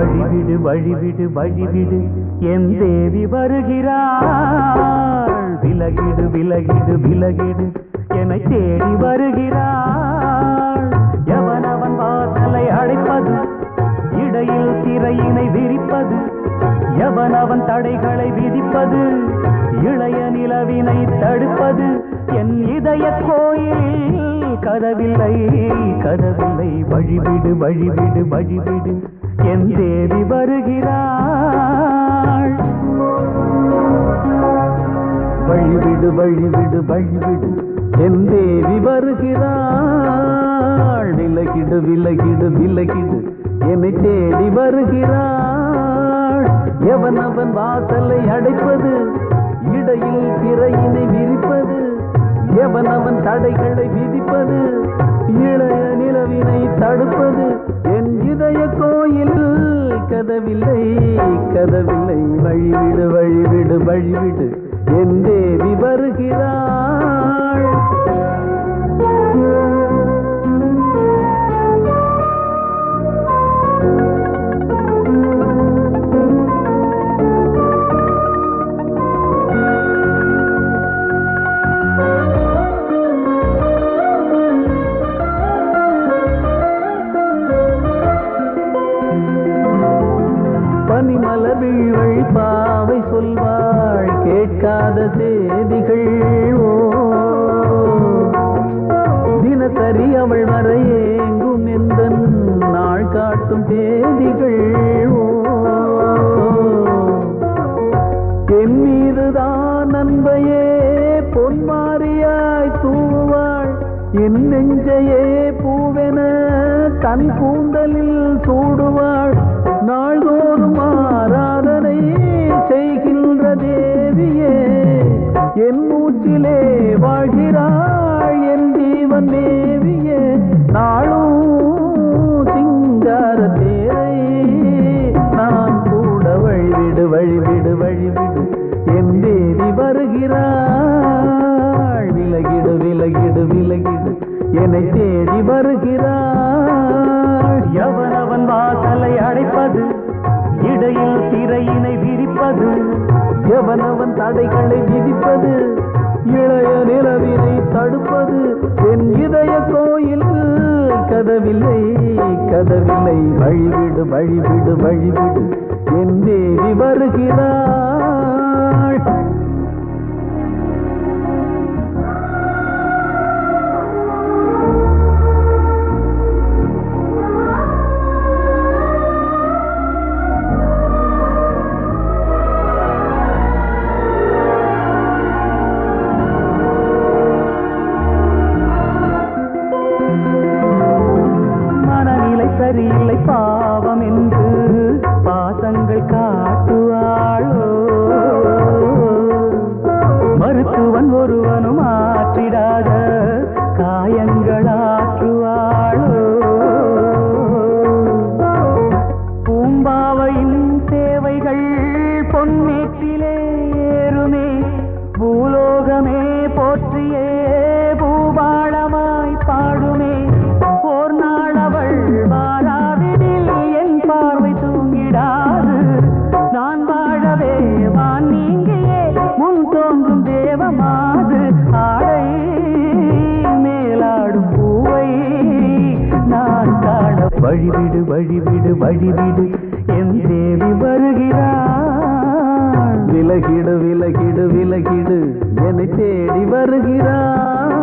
வழிவிடு வழிவிடு வழிவிடு. என் தேவி வருகிறாள். விலகிடு விலகிடு விலகிடு. என்னை தேடி வருகிறாள். எவனவன் வாசலை அழைப்பது இடையில் திரையினை விரிப்பது எவனவன் தடைகளை விதிப்பது இளைய நிலவினை தடுப்பது. என் இதய கோயில் கதவில்லை கதவில்லை. வழிவிடு வழிவிடு வழிவிடு. என் தேவி வருகிறாள். வழிவிடு வழிவிடு வழிவிடு. என் தேவி வருகிறாள். விலகிடு விலகிடு விலகிடு. என்னை தேடி வருகிறாள். எவன் அவன் வாசலை அடைப்பது? இடையில் திரையினை விரிப்பது? எவன் அவன் தடைகளை விதிப்பது? இளைய நிலவினை தடுப்பது? என் இதய கதவில்லை கதவில்லை. வழிவிடு வழிவிடு வழிவிடு. என் தேவி வருகிறாள். கேட்காத செய்திகள் ஓ. தினசரி அவள் வர ஏங்கும் எந்த நாள் காட்டும் தேதிகள் ஓ. என் மீதுதான் நண்பையே பொன்மாரியாய் தூவாள். என் நெஞ்சையே பூவென தன் கூந்தலில் சூடுவாள். நாள்தோறும் ஜீவன் நாளும் சிங்கார தேரை நான் கூட வழிவிடு வழிவிடு வழிவிடு. என் தேவி வருகிறாள் விலகிடு விலகிடு விலகிடு. என்னை தேடி வருகிறாள். எவனவன் வாசலை அடைப்பது? இடையில் திரையினை விரிப்பது? எவனவன் தடைகளை விதிப்பது? இளைய நிலவினை தடுப்பது என் இதய கோயில் கதவில்லை. கதவில்லை. வழிவிடு வழிவிடு வழிவிடு. என் தேவி வருகிறாள். சரியில்லை பாவம் என்று வழிவிடு வழிவிடு வழிவிடு. என் தேவி வருகிறாள். விலகிடு விலகிடு விலகிடு. என்னை தேடி வருகிறாள்.